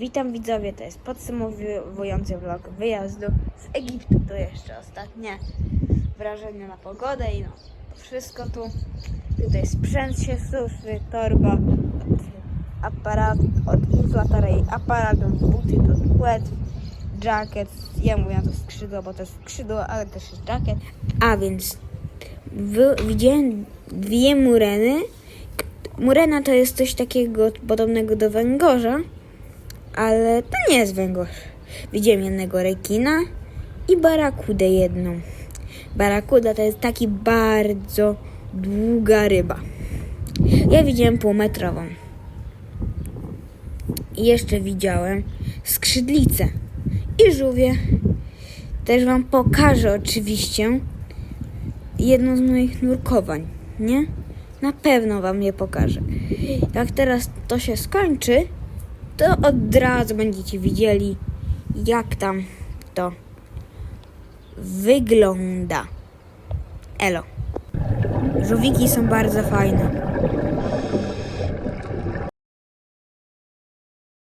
Witam widzowie, to jest podsumowujący vlog wyjazdu z Egiptu. To jeszcze ostatnie wrażenia na pogodę i no wszystko tu. Tutaj sprzęt się suszy, torba aparat, od inflatora i aparatów, buty do płet, jacket. Ja mówię na to skrzydło, bo to jest skrzydło, ale też jest jacket. A więc wy, widziałem dwie mureny. Murena to jest coś takiego podobnego do węgorza, ale to nie jest węgorz. Widziałem jednego rekina i barakudę jedną. Barakuda to jest taki bardzo długa ryba. Ja widziałem półmetrową. I jeszcze widziałem skrzydlicę i żółwie. Też wam pokażę oczywiście jedno z moich nurkowań, nie? Na pewno wam je pokażę. Jak teraz to się skończy, to od razu będziecie widzieli, jak tam to wygląda. Elo. Żółwiki są bardzo fajne.